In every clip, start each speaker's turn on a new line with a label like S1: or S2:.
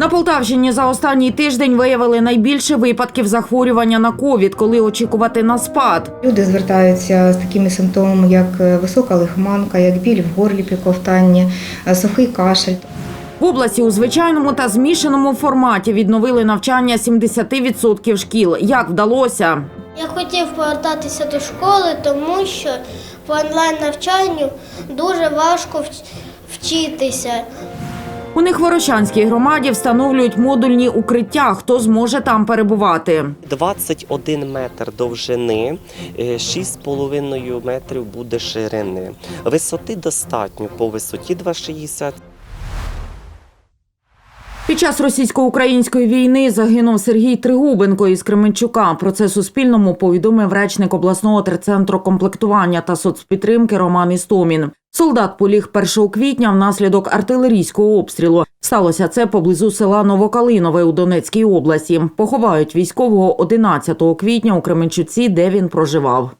S1: На Полтавщині за останній тиждень виявили найбільше випадків захворювання на ковід, коли очікувати на спад.
S2: Люди звертаються з такими симптомами, як е, висока лихманка, як біль в горлі при ковтанні, е, сухий кашель.
S1: В області у звичайному та змішаному форматі відновили навчання 70% шкіл. Як вдалося?
S3: Я хотів повертатися до школи, тому що по онлайн навчанню дуже важко вчитися.
S1: У Нехворощанській громаді встановлюють модульні укриття. Хто зможе там перебувати?
S4: 21 метр довжини, е, 6,5 метрів буде ширини. Висоти достатньо, по висоті 2,60
S1: Під час російсько-української війни загинув Сергій Тригубенко із Кременчука. Про це Суспільному повідомив речник обласного терцентру комплектування та соцпідтримки Роман Істомін. Солдат поліг 1 квітня внаслідок артилерійського обстрілу. Сталося це поблизу села Новокалинове у Донецькій області. Поховають військового 11 квітня у Кременчуці, де він проживав.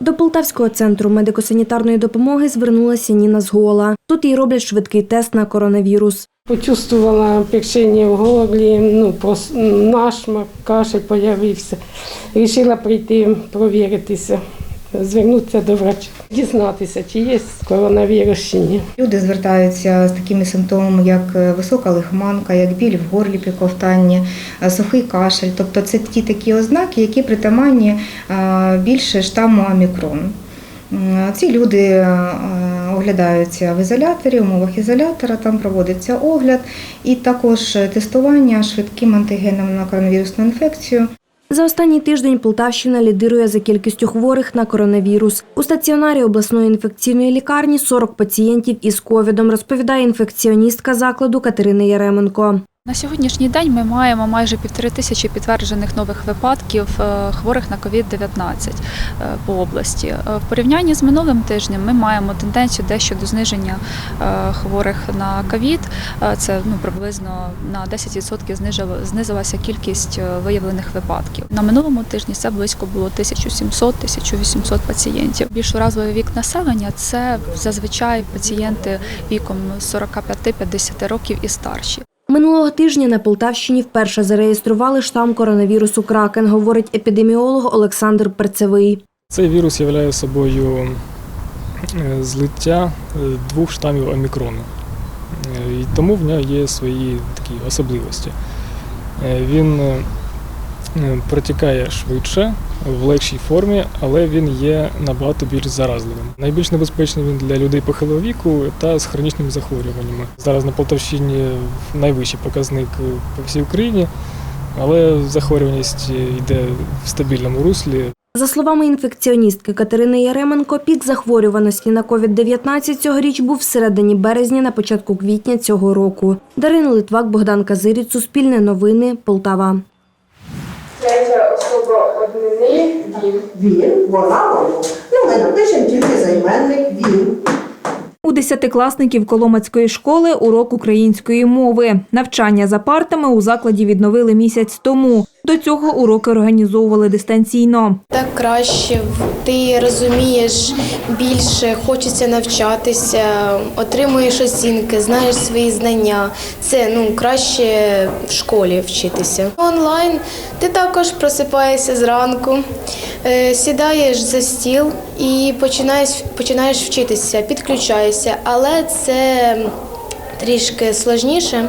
S5: До Полтавського центру медико-санітарної допомоги звернулася Ніна Згола. Тут їй роблять швидкий тест на коронавірус.
S6: Почувствувала першення в горлі, ну, нашмак, кашель появився. Рішила прийти провіритися, звернутися до врача, дізнатися, чи є коронавірус чи ні.
S2: Люди звертаються з такими симптомами, як е, висока лихманка, як біль в горлі при ковтанні, е, сухий кашель. Тобто це ті такі ознаки, які притаманні е, більше штаму омікрон. Ці люди оглядаються в ізоляторі, в умовах ізолятора, там проводиться огляд і також тестування швидким антигеном на коронавірусну інфекцію.
S5: За останній тиждень Полтавщина лідирує за кількістю хворих на коронавірус. У стаціонарі обласної інфекційної лікарні 40 пацієнтів із ковідом, розповідає інфекціоністка закладу Катерина Яременко.
S7: На сьогоднішній день ми маємо майже півтори тисячі підтверджених нових випадків е, хворих на COVID-19 е, по області. Е, В порівнянні з минулим тижнем ми маємо тенденцію дещо до зниження хворих на. Е, Це ну приблизно на 10% знизилася кількість виявлених випадків. На минулому тижні це близько було 1700-1800 пацієнтів. Більш уразливий вік населення це зазвичай пацієнти віком 45-50 років і старші.
S5: Минулого тижня на Полтавщині вперше зареєстрували штам коронавірусу Кракен, говорить епідеміолог Олександр Перцевий.
S8: Цей вірус являє собою е, злиття е, двох штамів омікрону. Е, І тому в нього є свої такі особливості. Він протікає швидше, в легшій формі, але він є набагато більш заразливим. Найбільш небезпечний він для людей похилого віку та з хронічними захворюваннями. Зараз на Полтавщині найвищий показник по всій Україні, але захворюваність йде в стабільному руслі.
S5: За словами інфекціоністки Катерини Яременко, пік захворюваності на COVID-19 цьогоріч був в середині березня на початку квітня цього року. Дарина Литвак, Богдан Казиріць, Суспільне новини, Полтава.
S9: Однини він.
S10: Він, вона, воно. Ну, ми напишемо тільки займенник він.
S11: У десятикласників Коломацької школи урок української мови. Навчання за партами у закладі відновили місяць тому. До цього уроки організовували дистанційно.
S9: Так краще, ти розумієш більше, хочеться навчатися, отримуєш оцінки, знаєш свої знання. Це ну краще в школі вчитися. Онлайн ти також просипаєшся зранку, е, сідаєш за стіл і починаєш, починаєш вчитися, підключаєшся, але це трішки сложніше.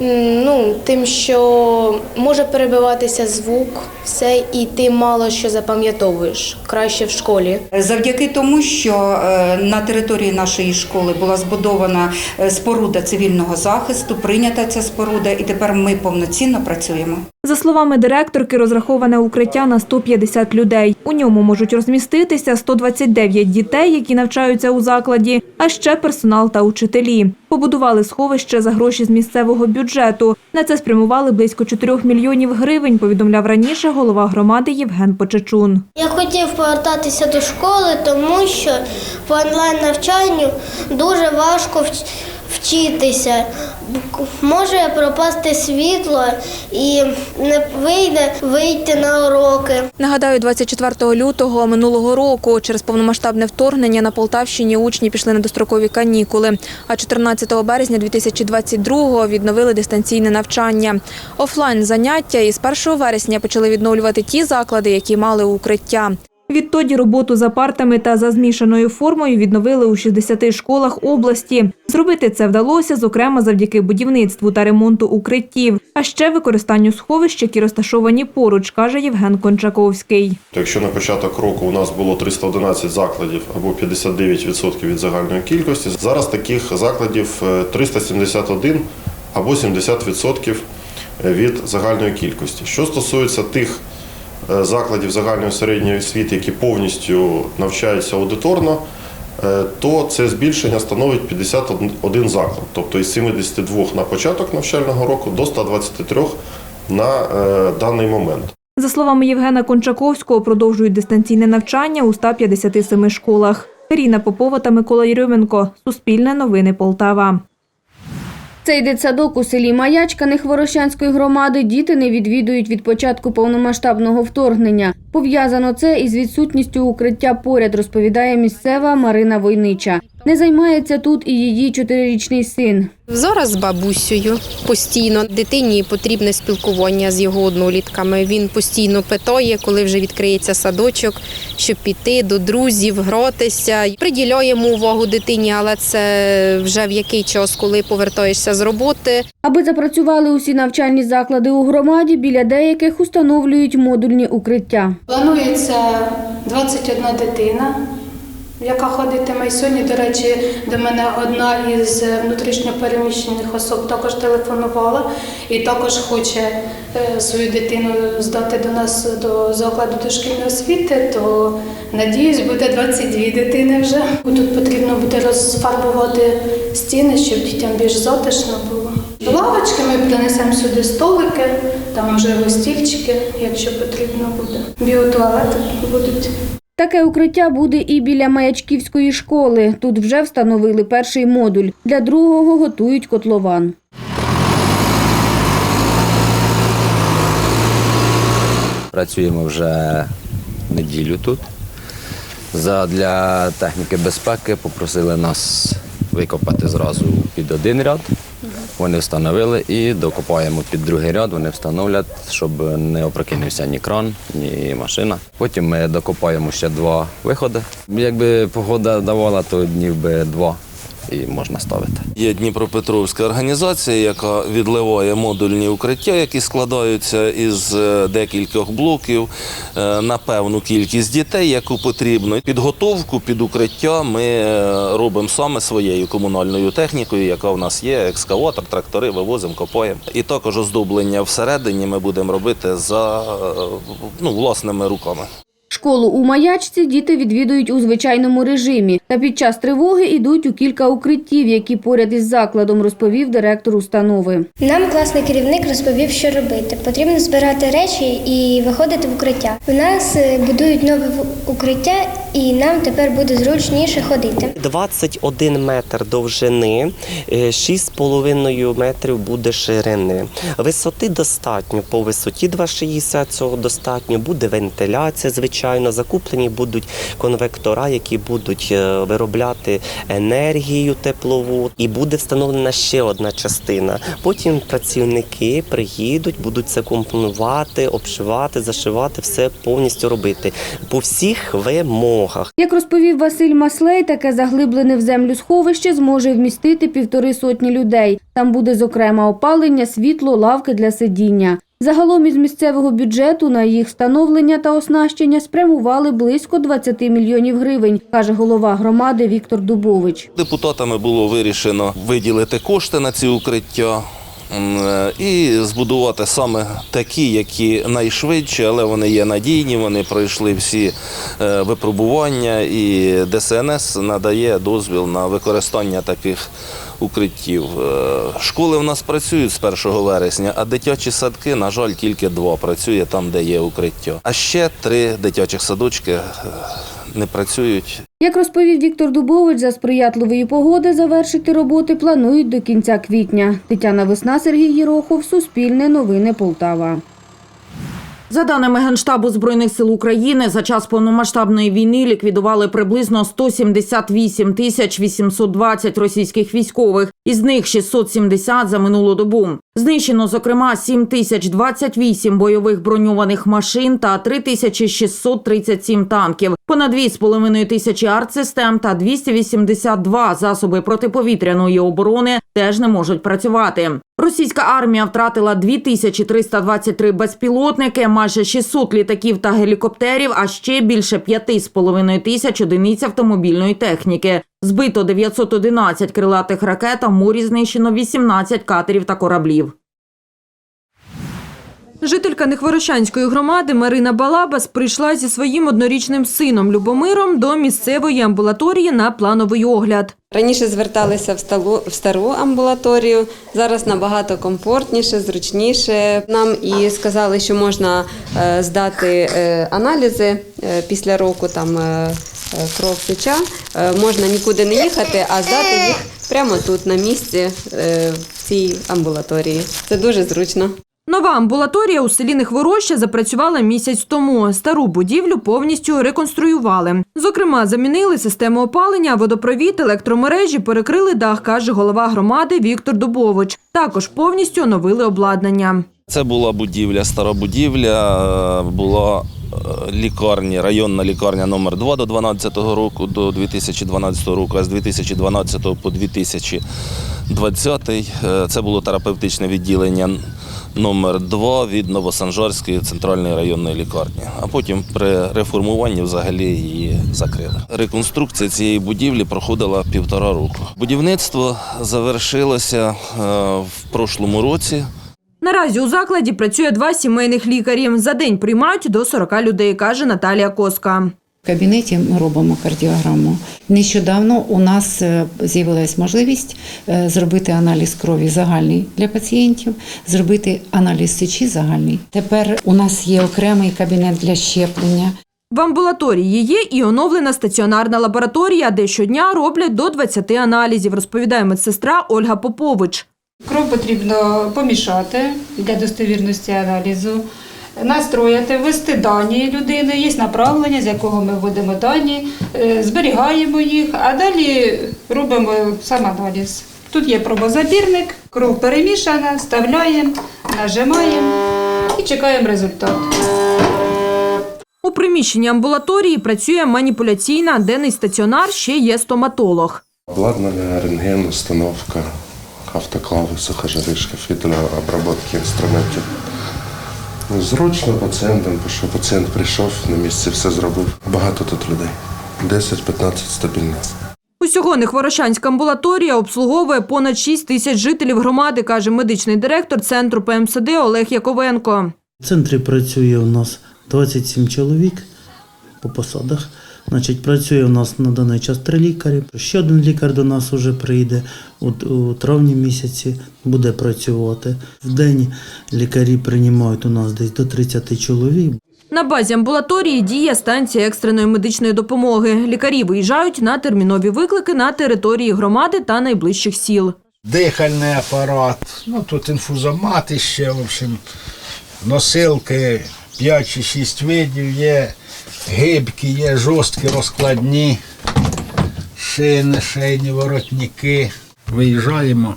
S9: Ну, тим, що може перебиватися звук, все, і ти мало що запам'ятовуєш краще в школі.
S12: Завдяки тому, що е, на території нашої школи була збудована е, споруда цивільного захисту, прийнята ця споруда, і тепер ми повноцінно працюємо.
S11: За словами директорки, розраховане укриття на 150 людей. У ньому можуть розміститися 129 дітей, які навчаються у закладі, а ще персонал та учителі. Побудували сховище за гроші з місцевого бюджету. На це спрямували близько 4 мільйонів гривень, повідомляв раніше голова громади Євген Почечун.
S3: Я хотів повертатися до школи, тому що по онлайн навчанню дуже важко вчитися. Може пропасти світло і не вийде вийти на уроки.
S5: Нагадаю, 24 лютого минулого року через повномасштабне вторгнення на Полтавщині учні пішли на дострокові канікули. А 14 березня 2022-го відновили дистанційне навчання. Офлайн заняття із 1 вересня почали відновлювати ті заклади, які мали укриття.
S11: Відтоді роботу за партами та за змішаною формою відновили у 60 школах області. Зробити це вдалося, зокрема, завдяки будівництву та ремонту укриттів, а ще використанню сховищ, які розташовані поруч, каже Євген Кончаковський.
S13: Якщо на початок року у нас було 311 закладів або 59% від загальної кількості, зараз таких закладів е, 371 або 70% від загальної кількості. Що стосується тих е, закладів загальної середньої освіти, які повністю навчаються аудиторно, е, то це збільшення становить 51 заклад, тобто із 72 на початок навчального року до 123 на е, даний момент.
S11: За словами Євгена Кончаковського, продовжують дистанційне навчання у 157 школах. Каріна Попова та Микола Єрьоменко. Суспільне новини Полтава.
S14: Цей дитсадок у селі Маячка Нехворощанської громади діти не відвідують від початку повномасштабного вторгнення. Пов'язано це із відсутністю укриття поряд, розповідає місцева Марина Войнича. Не займається тут і її чотирирічний син.
S15: Зараз з бабусею постійно дитині потрібне спілкування з його однолітками. Він постійно питає, коли вже відкриється садочок, щоб піти до друзів, гратися. Приділяємо увагу дитині, але це вже в який час, коли повертаєшся з роботи.
S14: Аби запрацювали усі навчальні заклади у громаді, біля деяких установлюють модульні укриття.
S16: Планується 21 дитина, яка ходитиме. І сьогодні, до речі, до мене одна із внутрішньопереміщених особ також телефонувала і також хоче е, свою дитину здати до нас до закладу дошкільної освіти, то надіюсь, буде 22 дитини вже. Тут потрібно буде розфарбувати стіни, щоб дітям більш затишно було. Лавочки ми принесемо сюди столики, там можливо стільчики, якщо потрібно буде. Біотуалети будуть.
S14: Таке укриття буде і біля Маячківської школи. Тут вже встановили перший модуль. Для другого готують котлован.
S17: Працюємо вже неділю тут. Для техніки безпеки попросили нас викопати зразу під один ряд. Вони встановили і докопаємо під другий ряд. Вони встановлять, щоб не опрокинувся ні кран, ні машина. Потім ми докопаємо ще два виходи. Якби погода давала, то днів би два і можна ставити.
S18: Є Дніпропетровська організація, яка відливає модульні укриття, які складаються із е, декількох блоків е, на певну кількість дітей, яку потрібно. Підготовку під укриття ми е, робимо саме своєю комунальною технікою, яка в нас є, екскаватор, трактори вивозимо, копаємо. І також оздоблення всередині ми будемо робити за ну, власними руками.
S14: Школу у Маячці діти відвідують у звичайному режимі. Та під час тривоги йдуть у кілька укриттів, які поряд із закладом, розповів директор установи.
S3: Нам класний керівник розповів, що робити. Потрібно збирати речі і виходити в укриття. У нас е, будують нове укриття, і нам тепер буде зручніше ходити.
S4: 21 метр довжини, е, 6,5 метрів буде ширини. Висоти достатньо, по висоті 2,60 цього достатньо, буде вентиляція, звичайно, закуплені будуть конвектора, які будуть е, виробляти енергію теплову, і буде встановлена ще одна частина. Потім працівники приїдуть, будуть це компонувати, обшивати, зашивати, все повністю робити по всіх вимогах.
S14: Як розповів Василь Маслей, таке заглиблене в землю сховище зможе вмістити півтори сотні людей. Там буде зокрема опалення, світло, лавки для сидіння. Загалом із місцевого бюджету на їх встановлення та оснащення спрямували близько 20 мільйонів гривень, каже голова громади Віктор Дубович.
S18: Депутатами було вирішено виділити кошти на ці укриття. е, І збудувати саме такі, які найшвидше, але вони є надійні, вони пройшли всі е, випробування, і ДСНС надає дозвіл на використання таких укриттів. Е, Школи в нас працюють з 1 вересня, а дитячі садки, на жаль, тільки два працює там, де є укриття. А ще три дитячих садочки е, не працюють.
S14: Як розповів Віктор Дубович, за сприятливої погоди завершити роботи планують до кінця квітня. Тетяна Весна, Сергій Єрохов, Суспільне новини Полтава.
S1: За даними Генштабу Збройних сил України, за час повномасштабної війни ліквідували приблизно 178 тисяч 820 російських військових, із них 670 за минулу добу. Знищено, зокрема, 7 тисяч 28 бойових броньованих машин та 3 тисячі 637 танків, понад 2,5 тисячі артсистем та 282 засоби протиповітряної оборони теж не можуть працювати. Російська армія втратила 2323 безпілотники, майже 600 літаків та гелікоптерів, а ще більше 5,5 тисяч одиниць автомобільної техніки. Збито 911 крилатих ракет, а в морі знищено 18 катерів та кораблів.
S11: Жителька Нехворощанської громади Марина Балабас прийшла зі своїм однорічним сином Любомиром до місцевої амбулаторії на плановий огляд.
S19: Раніше зверталися в сталу- в стару амбулаторію, зараз набагато комфортніше, зручніше. Нам і сказали, що можна е, здати е, аналізи е, після року, там кров сеча. Е, Можна нікуди не їхати, а здати їх прямо тут, на місці, е, в цій амбулаторії. Це дуже зручно.
S11: Нова амбулаторія у селі Нехвороща запрацювала місяць тому. Стару будівлю повністю реконструювали. Зокрема, замінили систему опалення, водопровід, електромережі, перекрили дах, каже голова громади Віктор Дубович. Також повністю оновили обладнання.
S18: Це була будівля, стара будівля, е, була лікарня, районна лікарня номер 2 до 2012 року, до 2012 року, а з 2012 по 2020 е, це було терапевтичне відділення номер 2 від Новосанжарської центральної районної лікарні. А потім при реформуванні взагалі її закрили. Реконструкція цієї будівлі проходила півтора року. Будівництво завершилося е, в прошлому році.
S11: Наразі у закладі працює два сімейних лікарі. За день приймають до 40 людей, каже Наталія Коска.
S20: В кабінеті ми робимо кардіограму. Нещодавно у нас е, з'явилась можливість е, зробити аналіз крові загальний для пацієнтів, зробити аналіз сечі загальний. Тепер у нас є окремий кабінет для щеплення.
S11: В амбулаторії є і оновлена стаціонарна лабораторія, де щодня роблять до 20 аналізів, розповідає медсестра Ольга Попович.
S21: Кров потрібно помішати для достовірності аналізу, настроїти, ввести дані людини, є направлення, з якого ми вводимо дані, е, зберігаємо їх, а далі робимо сам аналіз. Тут є пробозабірник, кров перемішана, вставляємо, нажимаємо і чекаємо результат.
S11: У приміщенні амбулаторії працює маніпуляційна, денний стаціонар, ще є стоматолог.
S22: Обладнання, рентген, установка, автоклави, сухожаришки, фітообробки інструментів. Ну, Зручно пацієнтам, що пацієнт прийшов, на місці все зробив. Багато тут людей. 10-15 стабільно.
S11: Усього Нехворощанська амбулаторія обслуговує понад 6 тисяч жителів громади, каже медичний директор центру ПМСД Олег Яковенко.
S23: В центрі працює у нас 27 чоловік по посадах. Значить, працює у нас на даний час три лікарі. Ще один лікар до нас вже прийде у, у травні місяці, буде працювати. В день лікарі приймають у нас десь до 30 чоловік.
S11: На базі амбулаторії діє станція екстреної медичної допомоги. Лікарі виїжджають на термінові виклики на території громади та найближчих сіл.
S24: дихальний апарат, ну тут інфузомат ще, в общем, носилки 5 чи 6 видів є, гибкі, є жорсткі розкладні, шини, шийні воротники. Виїжджаємо.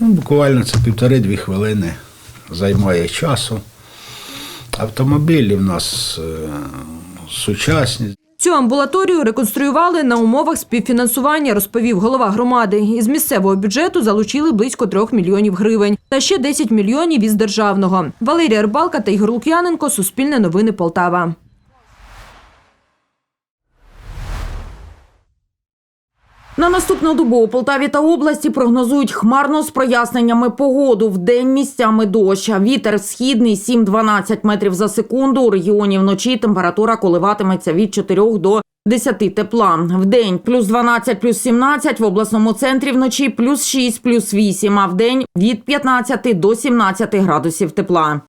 S24: Ну, буквально це півтори-дві хвилини займає часу. Автомобілі в нас е, сучасні.
S11: Цю амбулаторію реконструювали на умовах співфінансування, розповів голова громади. Із місцевого бюджету залучили близько трьох мільйонів гривень та ще 10 мільйонів із державного. Валерія Рибалка та Ігор Лук'яненко. Суспільне новини Полтава.
S1: На наступну добу у Полтаві та області прогнозують хмарно з проясненнями погоду. В день місцями дощ. Вітер східний 7-12 метрів за секунду. У регіоні вночі температура коливатиметься від 4 до 10 тепла. В день плюс 12, плюс 17, в обласному центрі вночі плюс 6, плюс 8, а в день від 15 до 17 градусів тепла.